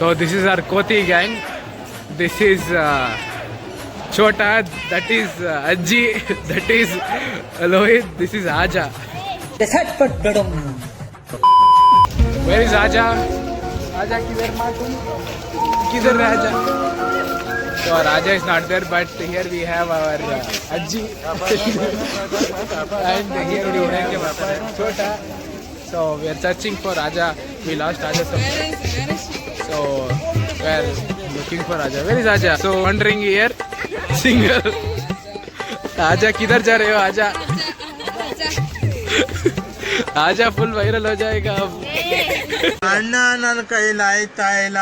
So this is our Koti gang. This is uh, Chota. That is uh, Ajji. That is Lohit. This is Aja. Where is Aja? Aja किधर माँ तुम किधर है Aja? So Raja is not there, but here we have our uh, Ajji and here we have Chota. So we are searching for Raja. We lost Raja. So So we are looking for Aja. Where is Aja? So wandering here, single. आजा किधर जा रहे हो आजा आजा full viral हो जाएगा अब ಅಣ್ಣ ನನ್ನ ಕೈಲಿ ಆಯ್ತಾ ಇಲ್ಲ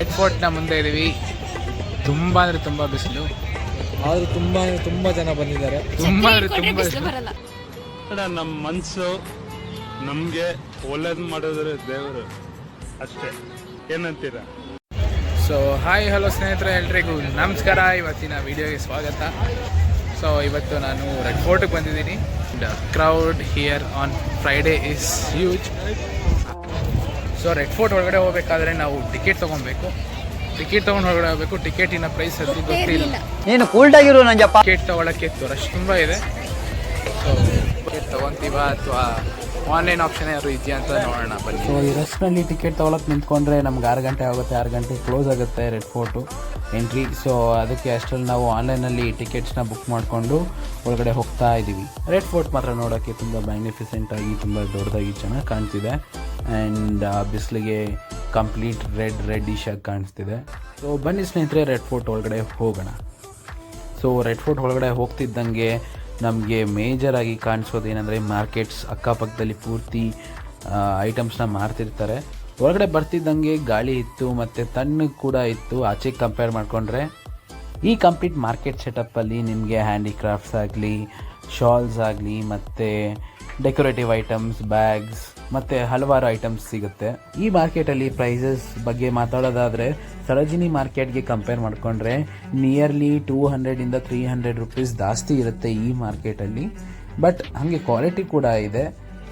ರೆಡ್ ಫೋರ್ಟ್ ನ ಮುಂದೆ ಇದೀವಿ ತುಂಬಾ ಅಂದ್ರೆ ತುಂಬಾ ಬಿಸಿಲು ಆದ್ರೂ ತುಂಬಾ ತುಂಬಾ ಜನ ಬಂದಿದ್ದಾರೆ ತುಂಬಾ ಅಂದ್ರೆ ತುಂಬಾ ಕಡೆ ನಮ್ಮ ಮನಸ್ಸು ನಮಗೆ ಒಳ್ಳೇದು ಮಾಡಿದ್ರೆ ದೇವರು ಅಷ್ಟೇ ಏನಂತೀರ? ಸೊ ಹಾಯ್ ಹಲೋ ಸ್ನೇಹಿತರೆ ಎಲ್ರಿಗೂ ನಮಸ್ಕಾರ. ಇವತ್ತಿನ ವಿಡಿಯೋಗೆ ಸ್ವಾಗತ. ಸೊ ಇವತ್ತು ನಾನು ರೆಡ್ ಫೋರ್ಟ್ಗೆ ಬಂದಿದ್ದೀನಿ. Crowd here on Friday is huge so red fort ಒಳಗಡೆ ಹೋಗಬೇಕಾದ್ರೆ ನಾವು ಟಿಕೆಟ್ ತೊಗೊಬೇಕು ಟಿಕೆಟ್ ತೊಗೊಂಡು ಹೊರಗಡೆ ಹೋಗಬೇಕು. ಟಿಕೆಟಿನ ಪ್ರೈಸ್ ಅದು ಗೊತ್ತಿಲ್ಲ. ನೀನು ಆಗಿರೋ ನಂಜಪ್ಪ. ಟಿಕೆಟ್ ತೊಗೊಳಕ್ಕೆ ರಶ್ ತುಂಬ ಇದೆ. ಸೊ ಟಿಕೆಟ್ ತೊಗೊತೀವ ಅಥವಾ ಆನ್ಲೈನ್ ಆಪ್ಷನ್ ಯಾರು ಇದೆಯಾ ಅಂತ ನೋಡೋಣ, ಬನ್ನಿ. ಸೊ ಈ ರಶ್ನಲ್ಲಿ ಟಿಕೆಟ್ ತೊಗೊಳಕ್ಕೆ ನಿಂತ್ಕೊಂಡ್ರೆ ನಮ್ಗೆ ಆರು ಗಂಟೆ ಆಗುತ್ತೆ, ಆರು ಗಂಟೆ ಕ್ಲೋಸ್ ಆಗುತ್ತೆ ರೆಡ್ ಫೋರ್ಟು ಎಂಟ್ರಿ ಸೊ ಅದಕ್ಕೆ ಅಷ್ಟರಲ್ಲಿ ನಾವು ಆನ್ಲೈನಲ್ಲಿ ಟಿಕೆಟ್ಸ್ನ ಬುಕ್ ಮಾಡಿಕೊಂಡು ಒಳಗಡೆ ಹೋಗ್ತಾ ಇದ್ದೀವಿ ರೆಡ್ ಫೋರ್ಟ್ ಮಾತ್ರ ನೋಡೋಕ್ಕೆ ತುಂಬ ಮ್ಯಾಗ್ನಿಫಿಸೆಂಟ್ ಆಗಿ ತುಂಬ ದೊಡ್ಡದಾಗಿ ಚೆನ್ನಾಗಿ ಕಾಣ್ತಿದೆ. ಆ್ಯಂಡ್ ಬಿಸಿಲಿಗೆ ಕಂಪ್ಲೀಟ್ ರೆಡ್ ರೆಡ್ ಆಗಿ ಕಾಣಿಸ್ತಿದೆ. ಸೊ ಬನ್ನಿ ಸ್ನೇಹಿತರೆ ರೆಡ್ ಫೋರ್ಟ್ ಒಳಗಡೆ ಹೋಗೋಣ. ಸೊ ರೆಡ್ ಫೋರ್ಟ್ ಒಳಗಡೆ ಹೋಗ್ತಿದ್ದಂಗೆ ನಮಗೆ ಮೇಜರಾಗಿ ಕಾಣಿಸೋದು ಏನಂದರೆ ಮಾರ್ಕೆಟ್ಸ್ ಅಕ್ಕಪಕ್ಕದಲ್ಲಿ ಪೂರ್ತಿ ಐಟಮ್ಸ್ನ ಮಾರ್ತಿರ್ತಾರೆ. ಒಳಗಡೆ ಬರ್ತಿದ್ದಂಗೆ ಗಾಳಿ ಇತ್ತು ಮತ್ತು ತಣ್ಣಗೆ ಕೂಡ ಇತ್ತು. ಆಚೆಗೆ ಕಂಪೇರ್ ಮಾಡಿಕೊಂಡ್ರೆ ಈ ಕಂಪ್ಲೀಟ್ ಮಾರ್ಕೆಟ್ ಸೆಟಪ್ಪಲ್ಲಿ ನಿಮಗೆ ಹ್ಯಾಂಡಿಕ್ರಾಫ್ಟ್ಸ್ ಆಗಲಿ ಶಾಲ್ಸ್ ಆಗಲಿ ಮತ್ತು ಡೆಕೋರೇಟಿವ್ ಐಟಮ್ಸ್ ಬ್ಯಾಗ್ಸ್ ಮತ್ತು ಹಲವಾರು ಐಟಮ್ಸ್ ಸಿಗುತ್ತೆ. ಈ ಮಾರ್ಕೆಟಲ್ಲಿ ಪ್ರೈಸಸ್ ಬಗ್ಗೆ ಮಾತಾಡೋದಾದರೆ, ಸರೋಜಿನಿ ಮಾರ್ಕೆಟ್ಗೆ ಕಂಪೇರ್ ಮಾಡಿಕೊಂಡ್ರೆ ನಿಯರ್ಲಿ ಟೂ ಹಂಡ್ರೆಡಿಂದ ತ್ರೀ ಹಂಡ್ರೆಡ್ ರುಪೀಸ್ ಜಾಸ್ತಿ ಇರುತ್ತೆ ಈ ಮಾರ್ಕೆಟಲ್ಲಿ ಬಟ್ ಹಾಗೆ ಕ್ವಾಲಿಟಿ ಕೂಡ ಇದೆ.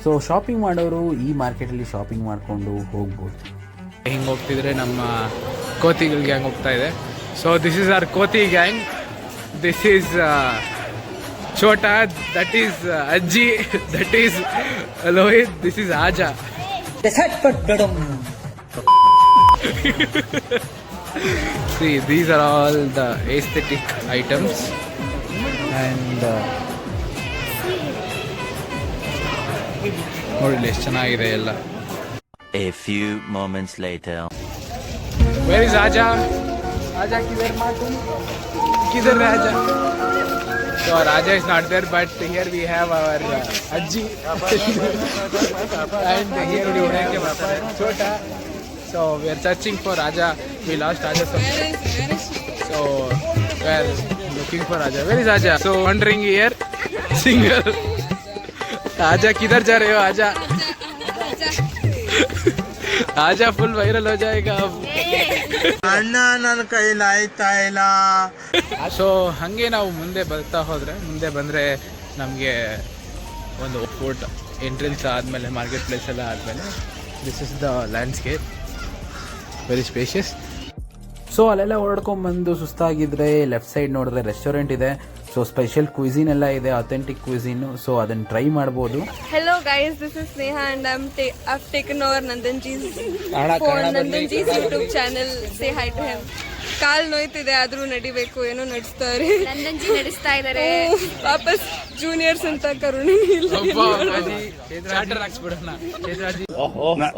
ಸೊ ಶಾಪಿಂಗ್ ಮಾಡೋರು ಈ ಮಾರ್ಕೆಟಲ್ಲಿ ಶಾಪಿಂಗ್ ಮಾಡಿಕೊಂಡು ಹೋಗ್ಬೋದು. ಹಿಂಗೆ ಹೋಗ್ತಿದ್ರೆ ನಮ್ಮ ಕೋತಿಗಳಿಗೆ ಗ್ಯಾಂಗ್ ಹೋಗ್ತಾ ಇದೆ. ಸೊ ದಿಸ್ ಇಸ್ ಆರ್ ಕೋತಿ gang this is Chota, that is uh, Ajji, that is Lohit, this is Aja. See, these are all the aesthetic items and uh, ನೋಡಿಲ್ಲ ಎಷ್ಟು ಚೆನ್ನಾಗಿದೆ ಎಲ್ಲ A few moments later. Where is Aja? Aja, where Martin? Where Aja? So Raja is not there, but here we have our uh, Ajji and here we have Chota. So we are searching for Raja. We lost Raja. So, so we are looking for Raja. Where is Raja? So wandering here, single. Raja, किधर जा रहे हो? आजा Azha full viral ಹೋ ಜಾಯ್ಗಾ ಅಣ್ಣ ನನ್ನ ಕೈಲಿ ಆಯ್ತಾ ಇಲ್ಲ. ಸೊ ಹಾಗೆ ನಾವು ಮುಂದೆ ಬರ್ತಾ ಹೋದರೆ ಮುಂದೆ ಬಂದರೆ ನಮಗೆ ಒಂದು ಫೋರ್ಟ್ ಎಂಟ್ರೆನ್ಸ್ ಆದಮೇಲೆ ಮಾರ್ಕೆಟ್ ಪ್ಲೇಸ್ ಎಲ್ಲ ಆದಮೇಲೆ this is the landscape very spacious so ಅಲ್ಲೆಲ್ಲ ಓಡಾಡ್ಕೊಂಬಂದು ಸುಸ್ತಾಗಿದ್ರೆ ಲೆಫ್ಟ್ ಸೈಡ್ ನೋಡಿದ್ರೆ ರೆಸ್ಟೋರೆಂಟ್ ಇದೆ. ಸೊ ಸ್ಪೆಷಲ್ ಕ್ವಿಝಿನ್ ಎಲ್ಲ ಇದೆ ಅಥೆಂಟಿಕ್ ಕ್ವಿಝಿನ್ ಸೊ ಅದನ್ನ ಟ್ರೈ ಮಾಡ್ಬೋದು. This is this and I am I've taken Nandan Nandanji's Nandan ji's YouTube channel say hi to him ಕಾಲ್ ನೋಯ್ತಿದೆ ಆದ್ರೂ ನಡಿಬೇಕು ಏನೋ ನಡೆಸ್ತಾರೆ. ನಂದನ್ಜಿ ನಡೆಸ್ತಾ ಇದ್ದಾರೆ ವಾಪಸ್ ಜೂನಿಯರ್ಸ್ ಅಂತ ಕರುಣಿ ಇಲ್ಲ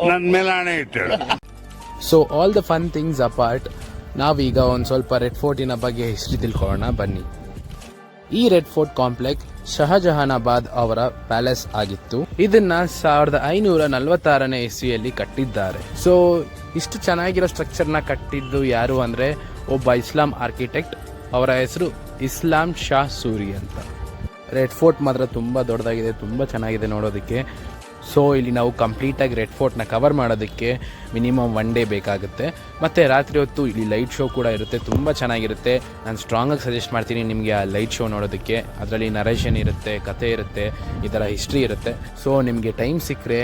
ನನ್ ಇಟ್ಟಳು so all the fun things apart ನಾವೀಗ ಒಂದು ಸ್ವಲ್ಪ ರೆಡ್ ಫೋರ್ಟಿನ ಬಗ್ಗೆ ಹಿಸ್ಟ್ರಿ ತಿಳ್ಕೊಳ್ಳೋಣ ಬನ್ನಿ. ಈ ರೆಡ್ ಫೋರ್ಟ್ ಕಾಂಪ್ಲೆಕ್ಸ್ ಶಹಜಹಾನಾಬಾದ್ ಅವರ ಪ್ಯಾಲೇಸ್ ಆಗಿತ್ತು. ಇದನ್ನ ಸಾವಿರದ ಐನೂರ ನಲವತ್ತಾರನೇ ಇಸ್ವಿಯಲ್ಲಿ ಕಟ್ಟಿದ್ದಾರೆ. ಸೊ ಇಷ್ಟು ಚೆನ್ನಾಗಿರೋ ಸ್ಟ್ರಕ್ಚರ್ನ ಕಟ್ಟಿದ್ದು ಯಾರು ಅಂದ್ರೆ ಒಬ್ಬ ಇಸ್ಲಾಂ ಆರ್ಕಿಟೆಕ್ಟ್ ಅವರ ಹೆಸರು ಇಸ್ಲಾಂ ಶಾ ಸೂರಿ ಅಂತ. ರೆಡ್ ಫೋರ್ಟ್ ಮಾತ್ರ ತುಂಬ ದೊಡ್ಡದಾಗಿದೆ, ತುಂಬ ಚೆನ್ನಾಗಿದೆ ನೋಡೋದಕ್ಕೆ. ಸೊ ಇಲ್ಲಿ ನಾವು ಕಂಪ್ಲೀಟಾಗಿ ರೆಡ್ ಫೋರ್ಟ್ನ ಕವರ್ ಮಾಡೋದಕ್ಕೆ ಮಿನಿಮಮ್ ಒನ್ ಡೇ ಬೇಕಾಗುತ್ತೆ. ಮತ್ತು ರಾತ್ರಿ ಹೊತ್ತು ಇಲ್ಲಿ ಲೈಟ್ ಶೋ ಕೂಡ ಇರುತ್ತೆ, ತುಂಬ ಚೆನ್ನಾಗಿರುತ್ತೆ. ನಾನು ಸ್ಟ್ರಾಂಗಾಗಿ ಸಜೆಸ್ಟ್ ಮಾಡ್ತೀನಿ ನಿಮಗೆ ಆ ಲೈಟ್ ಶೋ ನೋಡೋದಕ್ಕೆ. ಅದರಲ್ಲಿ ನರೇಷನ್ ಇರುತ್ತೆ ಕತೆ ಇರುತ್ತೆ, ಈ ಥರ ಹಿಸ್ಟ್ರಿ ಇರುತ್ತೆ. ಸೊ ನಿಮಗೆ ಟೈಮ್ ಸಿಕ್ಕರೆ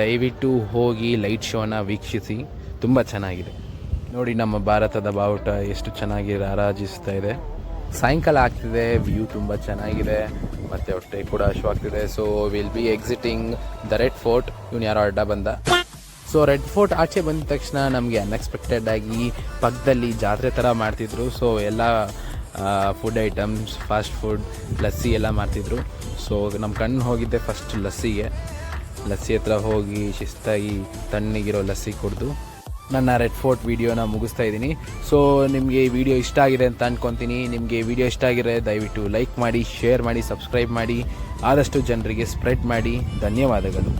ದಯವಿಟ್ಟು ಹೋಗಿ ಲೈಟ್ ಶೋನ ವೀಕ್ಷಿಸಿ. ತುಂಬ ಚೆನ್ನಾಗಿದೆ. ನೋಡಿ ನಮ್ಮ ಭಾರತದ ಬಾವುಟ ಎಷ್ಟು ಚೆನ್ನಾಗಿ ರಾರಾಜಿಸ್ತಾ ಇದೆ. ಸಾಯಂಕಾಲ ಆಗ್ತಿದೆ ವ್ಯೂ ತುಂಬ ಚೆನ್ನಾಗಿದೆ. ಮತ್ತು ಹೊಟ್ಟೆ ಕೂಡ ಆಗ್ತಿದೆ. So will be exciting the red fort ಇವ್ನು ಯಾರೋ ಅಡ್ಡ ಬಂದ. ಸೊ ರೆಡ್ ಫೋರ್ಟ್ ಆಚೆ ಬಂದ ತಕ್ಷಣ ನಮಗೆ ಅನ್ಎಕ್ಸ್ಪೆಕ್ಟೆಡ್ ಆಗಿ ಪಕ್ಕದಲ್ಲಿ ಜಾತ್ರೆ ಥರ ಮಾಡ್ತಿದ್ರು. ಸೊ ಎಲ್ಲ food items fast food lassi ಎಲ್ಲ ಮಾಡ್ತಿದ್ರು. ಸೊ ನಮ್ಮ ಕಣ್ಣು ಹೋಗಿದ್ದೆ ಫಸ್ಟ್ ಲಸ್ಸಿಗೆ. ಲಸ್ಸಿ ಹತ್ರ ಹೋಗಿ ಶಿಸ್ತಾಗಿ ತಣ್ಣಗಿರೋ ಲಸ್ಸಿ ಕುಡಿದು. ನನ್ನ ರೆಡ್ ಫೋರ್ಟ್ ವಿಡಿಯೋನ ಮುಗಿಸ್ತಾ ಇದ್ದೀನಿ. ಸೊ ನಿಮಗೆ ಈ ವಿಡಿಯೋ ಇಷ್ಟ ಆಗಿದೆ ಅಂತ ಅಂದ್ಕೊತೀನಿ ನಿಮಗೆ ವಿಡಿಯೋ ಇಷ್ಟ ಆಗಿದೆ ದಯವಿಟ್ಟು ಲೈಕ್ ಮಾಡಿ ಶೇರ್ ಮಾಡಿ ಸಬ್ಸ್ಕ್ರೈಬ್ ಮಾಡಿ. ಆದಷ್ಟು ಜನರಿಗೆ ಸ್ಪ್ರೆಡ್ ಮಾಡಿ. ಧನ್ಯವಾದಗಳು.